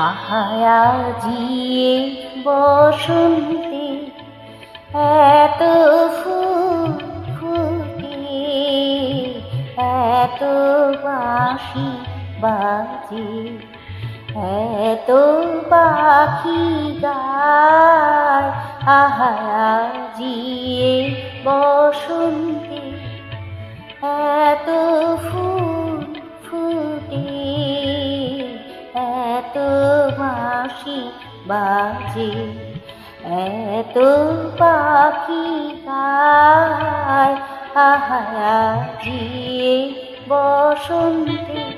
আহায়াজিয়ে বসন্তে এত ফুল ফুটে এত বাঁশি বাজে এত পাখি গায় আহায়াজিয়ে বসন্তে বাঁশি বাজে। এত পাখি গায় জিয়ে বসন্তে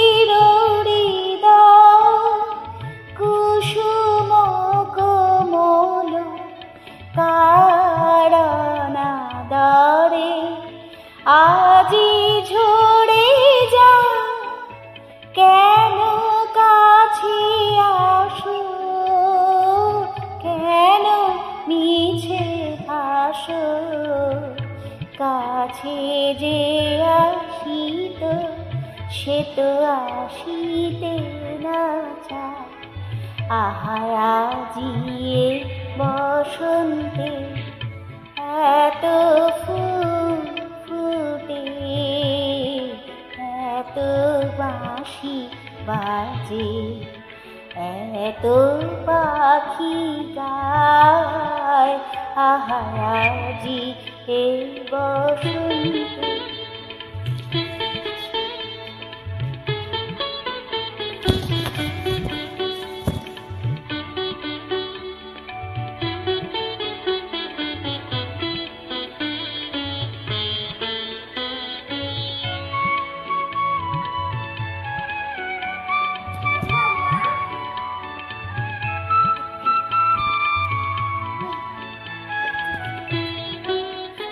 আজি ঝরে যা, কেন কাছে আসো? কেন মিছে আসো কাছে যে আসিত, সে তো আসিতে না চায়। আহায়াজিয়ে বসন্তে এত বাজে এত পাখি গায় আহারাজি হে বসন্তে।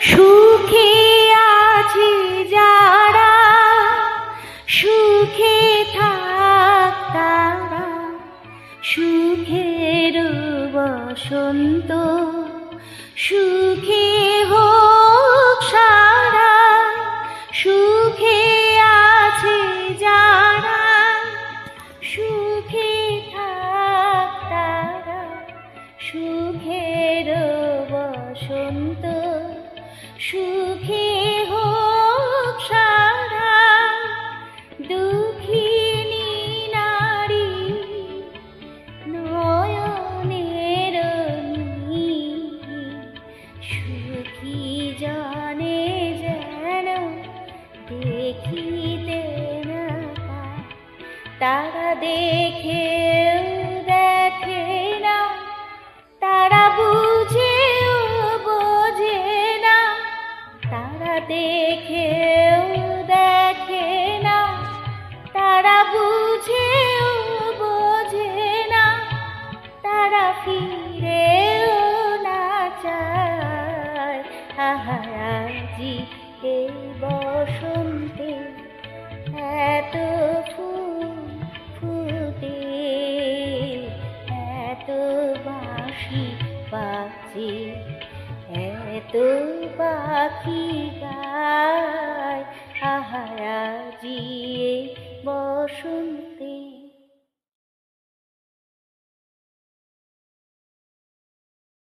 সুখে আছে যারা সুখে তারা। সুখের বসন্ত সুখে হোক সুখে হোক সারা নারী নয়নের সুখী জানে যেন না তারা দেখে দেখেও দেখে না, তারা বুঝেও বোঝে না, তারা ফিরেও না চায়। আহারাজি এই বসন্তে এত ফুল ফুটে, এত বাঁশি বাজে। এত পাখি গায় আহারাজি বসন্ত